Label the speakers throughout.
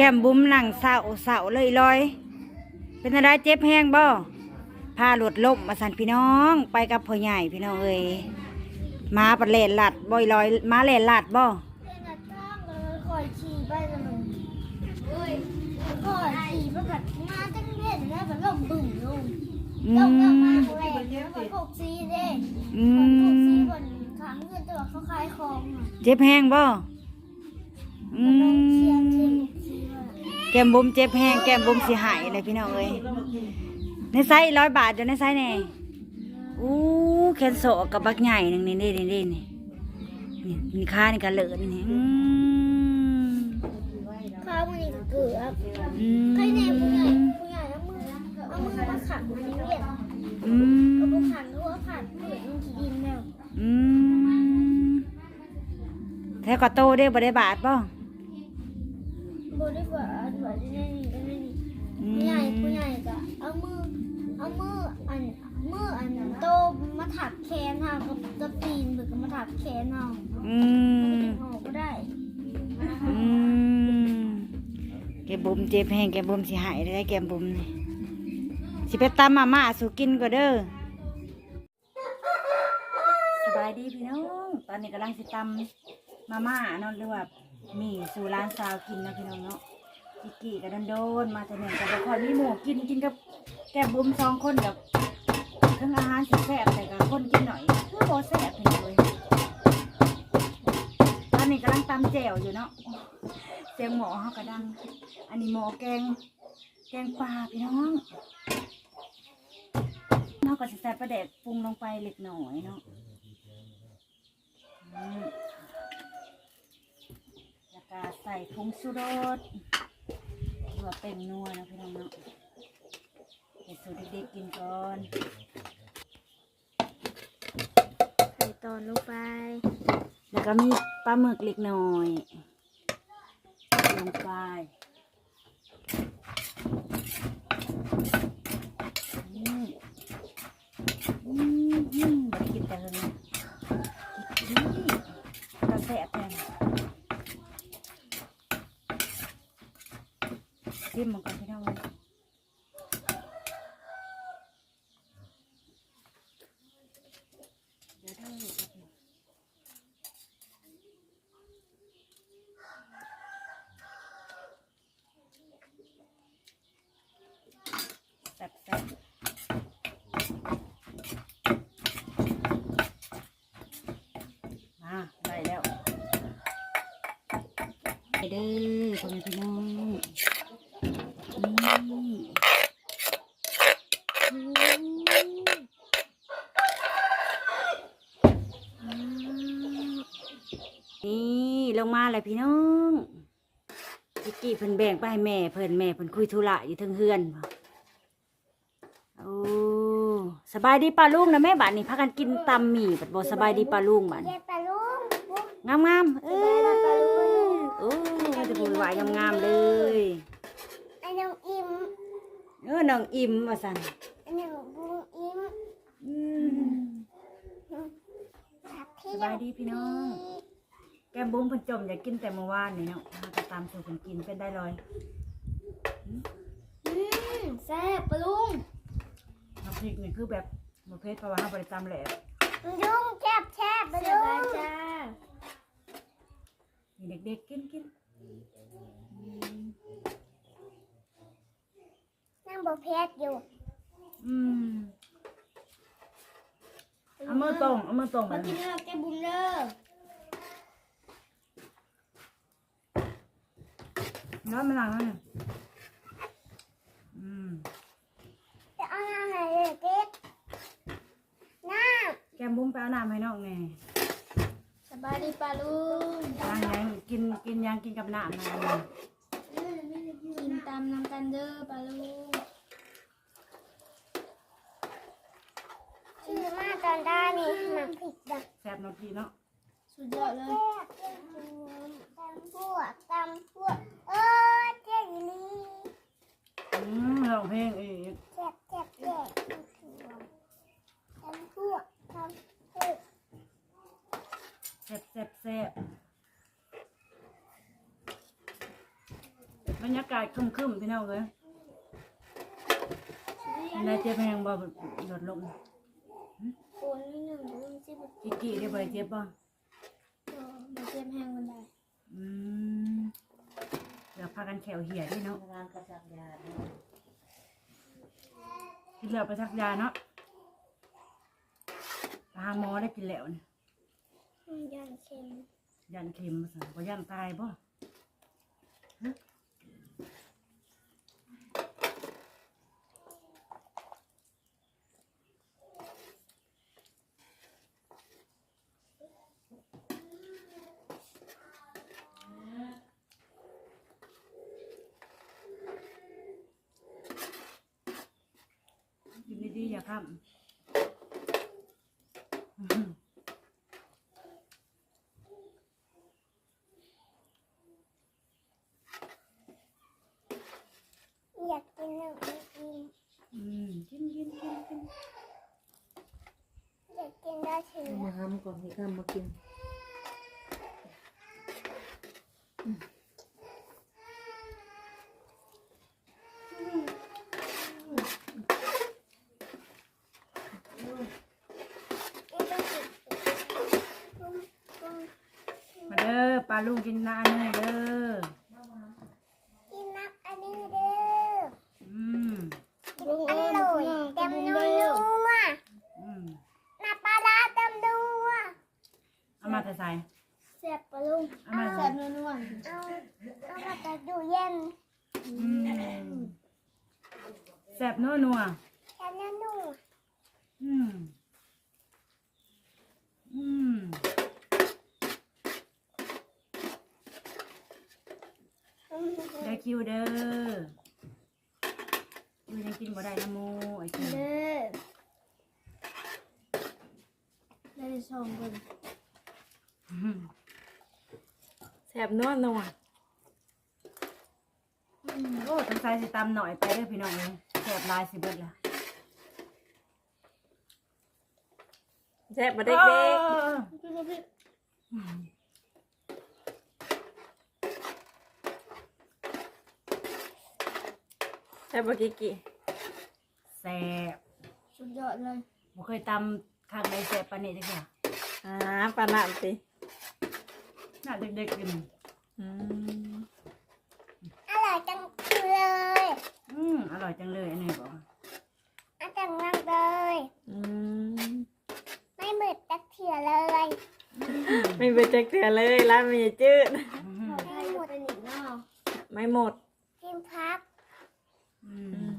Speaker 1: ก้มบุ้มหนังเสาเสาเลยลอย เป็นอะไรเจ็บแห้งบ่พาหลดล่มมาสันพี่น้อง ไปกับพ่อใหญ่พี่น้องเอ้ยมาปัดเลนลัดบ่อยลอยมาเลนลัดบ่
Speaker 2: เป็นนักจ้างเลยคอยขี่ไปแล้วมันเอ้ยคอยขี่ไปแบบมาตั้งเล่นแล้วแบบลมบึ้มลง
Speaker 1: อื
Speaker 2: ลงแล้ว
Speaker 1: ม
Speaker 2: มาแรงแล้วก็พกซีเด้
Speaker 1: อื
Speaker 2: คนพกซี
Speaker 1: ม
Speaker 2: บนขางเงินตัวเขาขายของอะ
Speaker 1: เจ็บแห้งบ่อื
Speaker 2: ลงเชียร์เชีย
Speaker 1: ม
Speaker 2: ร์ซีว่า
Speaker 1: แก้มบุ้มเจ็บแห้งแก้มบุ้มสิหายเลยพี่น้องเอ้ยในไซส์ร้อยบาทอยู่ในไซส์แน่อู้แคนโซกับบักใหญ่หนึงนี่นี่นี่นี่นี่นี่มีค่านี่กันเหลือนี่อืม
Speaker 2: ข้าวมันนี่ก็เกือบ
Speaker 1: อืม
Speaker 2: ใครแน่ผู้ใหญ่ผู้ใหญ่เอามือเอามือมาขังมันเรียน
Speaker 1: อื
Speaker 2: ก็
Speaker 1: ม
Speaker 2: บุขังก็ว่าขังเกิดมันขี้ดินแล้ว
Speaker 1: อืมแท้ก็โตได้บ่ได้บาทป่ะ
Speaker 2: บได้กว่าดีกว่าที่นี่ก็นี่ผู้ใหญ่
Speaker 1: ม
Speaker 2: ผู้ใหญ่ก็เอามือ เอามืออันมืออันโตมาถักแขนเฮากับตะปีนหรือก็มาถักแขนเฮา
Speaker 1: อื
Speaker 2: มัน
Speaker 1: ม
Speaker 2: จะออกก็ได้
Speaker 1: อืมแกบุมเจ็บแห้งแกบุมสิหายได้แกบุมนี่สิไปตำมาม่าสู่กินก็เด้อสบายดีพี่น้อง ตอนนี้กำลังสิตำมาม่าเนาะหรือว่า มีสู่ร้านสาวกินนะพี่น้องเนาะจิกกี้กับโดนมาแต่หนึ่งกับบ่ค่อยมีหมูกินกินกับแกบุมสองคนกับเครื่องอาหารสิแซ่บแต่กับคนกินหน่อยคือบ่แซ่บเลยตอนนี้กำลังตำแจ่วอยู่เนาะเสียงหมอเขากระดัง อันนี้หมอแกง แกงปลาพี่น้องเนาะก็จะใส่ปลาแดกปรุงลงไปเล็กหน่อยเนาะ ผงชูรสเพื่อเป็นนัวนะพี่น้องเนาะเห็ดสูตรเด็กๆกินก่อน
Speaker 2: ใส่ตอนลงไป
Speaker 1: แล้วก็มีปลาหมึกเล็กน้อยลงไปอืมอืมอืมบ่ได้กินแต่เฮิงนะกินดีกระแสแทน ชิมมันก่อนพี่น้องเดี๋ยวเด้อแซ่บแซ่บมาได้แล้วไปเด้อพ่อแม่พี่น้องนี่นี่ ลงมาเลยพี่น้องจิกกี้เพิ่นแบ่งไปให้แม่เพิ่นแม่เพิ่นคุยธุระอยู่เทั้งเฮือนบ่โอ้สบายดีป้าลุงนะแม่บ้านนี่พากันกินตำหมี่บัดบ่สบายดีป้าลุงบ้าน
Speaker 2: เย็ดปลาลุง
Speaker 1: งามงามๆเอ
Speaker 2: สบายดีปาลุง
Speaker 1: โอ้ยจะพูดหวายงามงามๆเลย
Speaker 2: ไอ้น้องอิ่ม
Speaker 1: เออน้องอิ่มว่าซั่น
Speaker 2: ไอ้น้องบุ้งอิ่ม
Speaker 1: อืม
Speaker 2: ครับ
Speaker 1: สบายดีพี่น้อง แก้มบุ้มเพิ่นจมอยากกินแต่เมื่อวานนี่เนาะมาก็ตามสู่เพิ่นกินเป็นได้เลย
Speaker 2: อืมแซ่บปลาลุง
Speaker 1: น้ำพริกนี่คือแบบบ่เผ็ดเพราะว่าเฮาบ่ได้ตำแหลก
Speaker 2: ลุงแซ่บแซ่บปลาลุงจ้า
Speaker 1: นี่เด็กๆกินกิน
Speaker 2: นั่งบนเพชรอยู่
Speaker 1: อืมเอามือตรงเอามือตรง
Speaker 2: มา
Speaker 1: บัด
Speaker 2: กิ
Speaker 1: นี้
Speaker 2: นเด้อแกบุ้มเด้อ
Speaker 1: น้อยมาหลังแล้วนี่อืม
Speaker 2: จะเอาน้ำไหนเลยเก๊กน้
Speaker 1: แกมบุ้มไปเอาน้ำให้น้องไงำ
Speaker 2: สบายดีปลาลุง
Speaker 1: ยังยังกินกินยังกินกับน้ำนะ
Speaker 2: กินตามน้ำกันเด้อปลาลุงชื่อมาตอนได้นี่หมักผิดดัก
Speaker 1: แซ่บเนาะพี่เนาะ
Speaker 2: สุดยอดเลยตำพวกตำพวกเออเจ๊ลี
Speaker 1: อืมร้องเพลงอีก
Speaker 2: เจ็บเจ็บเจ็บตำพวกตำพวก
Speaker 1: แซ่บแซ่บแซ่บบรรยากาศครึมๆพี่น้องเลยได้เจ็บแหงบ่ลดลง
Speaker 2: โอนนิดหนึ่งลุงสิบ
Speaker 1: กิกกี้ได้บ่ได้เจ็บบ่
Speaker 2: เออมาเจ็บแห้งมันได้
Speaker 1: อืมเดี๋ยวพากันแขวเหี่ยด้วยเนาะ
Speaker 3: ร้านกระจับยาเนี่ย
Speaker 1: กินแล้วไปทักยาเนาะไปหาหมอได้กินแล้วเนี่ย
Speaker 2: อืมยันเค็ม
Speaker 1: ยันเข็มมาสั่งบ่ยันตายบ่ฮะกินดีๆ อย่าข้ามอื้อหือ
Speaker 2: อยากกินหนึ่งกิน
Speaker 1: อืมกินกินกินกิน
Speaker 2: อยากกินได้ถึง
Speaker 3: เอามาทำก่อนที่ข้ามมากิน
Speaker 2: ไม่ต้องกินกุ้งกุ้ง
Speaker 1: มาเด้อป ลาลุงกินน้ำเนยเด้อ
Speaker 2: กินน้ำอันนี้เด้อ
Speaker 1: อืม
Speaker 2: กินอร่อยเต็มนัว
Speaker 1: อืม
Speaker 2: น้ำปลาร้าเต็มนัว
Speaker 1: เอามาแต่ใส่
Speaker 2: แซ่บปะลุง
Speaker 1: เอามา
Speaker 2: แซ่บนัวนัวเอาเอามาแต่ดูเย็น
Speaker 1: อืมแซ่บนัวนัว
Speaker 2: แค่นั้นนัว
Speaker 1: อืมอืม ได้คิวเด้อคิวยังกินบ่ได้นะโมไอ้คิว
Speaker 2: เด้อได้สองคน
Speaker 1: อืม
Speaker 3: แสบนวดนัว
Speaker 1: โอ้ต้องใส่สิตำหน่อยไปเด้อพี่น้องเลยแซ่บหลายสิเบิดละ
Speaker 3: แสบมาเด็ก
Speaker 1: เออ
Speaker 2: พี่พี่พี่
Speaker 3: ๆ แสบมากี่กี่
Speaker 1: แซ่บ
Speaker 2: สุดยอดเลย
Speaker 1: บ่เคยตำข้างในแซ่บปานนี้จังซี่
Speaker 3: อ่าปลาหนามสิ
Speaker 1: น่าเด็กๆกิน
Speaker 3: อืม
Speaker 2: อร่อยจังเลย
Speaker 1: อืมอร่อยจังเลยอันนี้บอกว่า
Speaker 2: อร่อยจังมากเลย
Speaker 3: อืม
Speaker 2: ไม่เหมือนตะเทียเลย
Speaker 3: ไม่เบื่อจักเถื่อเลยร้านมันจะจืด
Speaker 1: อืม
Speaker 2: ไม่หมดเป็นอีกนอก
Speaker 3: ไม่หมด
Speaker 2: กินพัก
Speaker 1: อื
Speaker 3: อื
Speaker 1: ม
Speaker 3: ม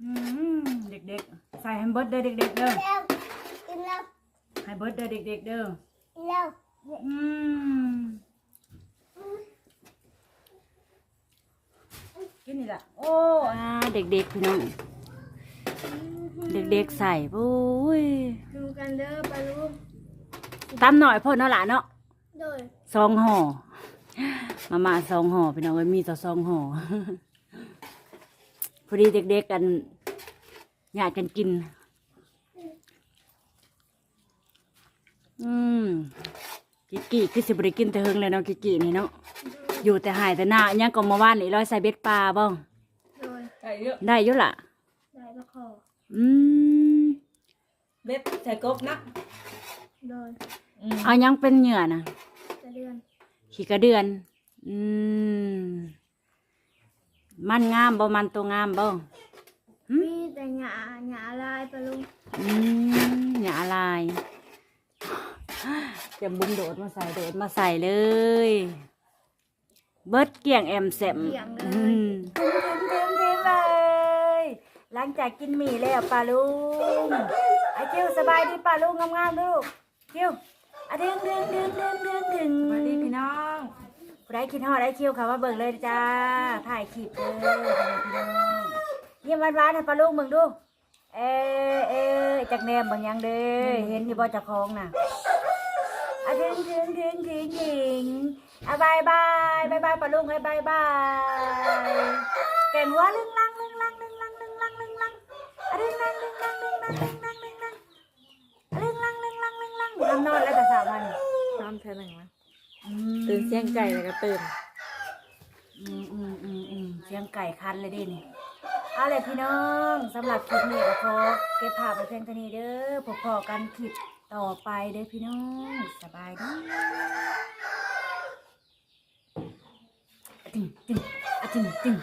Speaker 1: อืมเด็กๆ ใส่ให้เบิร์ดเด้อเด็กๆเด้อ
Speaker 2: เร็วกินเร็ว
Speaker 1: ให้เบิร์ดเด้อเด็กๆเด้อ
Speaker 2: กินเร็ว
Speaker 1: อืมกินนี่ละโอ้อ่าเด็กๆพี่น้องเด็กๆใส่ปุ้ย
Speaker 2: ดูกันเด้อปลาลูก
Speaker 1: ตำหน่อยพ่นเนาะหล่ะเนาะ
Speaker 2: โดย
Speaker 1: สองห่อมามาสองห่อพี่น้องเอ้ยมีต่อสองห่อพอดีเด็กๆกัน อยากกันกิน อืมกิกกี้คือสิบริกินแต่เฮิงเลยเนาะกิกกี้นี่เนาะอยู่แต่หายแต่หน้ายังก็มาว่านนี่ร้อยใส่เบ็ดปลาบ้าง
Speaker 2: โดย
Speaker 3: ใส่เยอะ
Speaker 1: ได้อยู่ล่ะ
Speaker 2: ได้ปลาคอ
Speaker 1: อืม
Speaker 3: เบ็ดใส่กบนะ
Speaker 2: โดย
Speaker 3: อืม
Speaker 1: เอายังเป็นเหยื่อนะ
Speaker 2: จะเดือน
Speaker 1: ขี่กระเดือน อืมมันงามบ่มันตัวงามบ่
Speaker 2: มีแต่หยาหยาลายปลาลูก
Speaker 1: อืมอย่าอะไรจะบุมโดดมาใส่โดดมาใส่เลย เบิดเกี่ยงแอมแซมอืมทิมทิมทิมทิมเลยหลังจากกินหมี่แล้วปลาลุงไอ้คิวสบายดีปลาลุงงามๆลูกคิวอะดึงดึงดึงดึงดึงดึงสวัสดีพี่น้องผู้ใดคิดฮอดไอ้คิวค่ะว่าเบิ่งเลยจ้าถ่ายคลิปเลยพี่น้อง ยิ้มหวานๆให้ปลาลุงเบิ่งดู เออเออจากแนมบางอย่างเด้อเห็นที่บ่เจะคองน่ะอะถึงถึงถึงถึงถึงอะบายบายบายบายปะลุงให้บายบายแก่งหัวลึงลังลึงลังลึงลังลึงลังลึงลังอะลึงลังลึงลังลึงลังลึงลังลึงลังอะลึงลังมัน
Speaker 3: นอนเท่านึงนะ
Speaker 1: อืม
Speaker 3: ตื่นเสียงไก่แล้วก็ตื่น
Speaker 1: อืมอืมอืมอืมเสียงไก่คันเลยดินี่ เอาเลยพี่น้องสำหรับคลิปนี้ก็ขอเก็บภาพไว้เพียงเท่านี้เด้อพบพอกันคลิปต่อไปเด้อพี่น้องสบายดีอะตึงตึงอะตึงตึง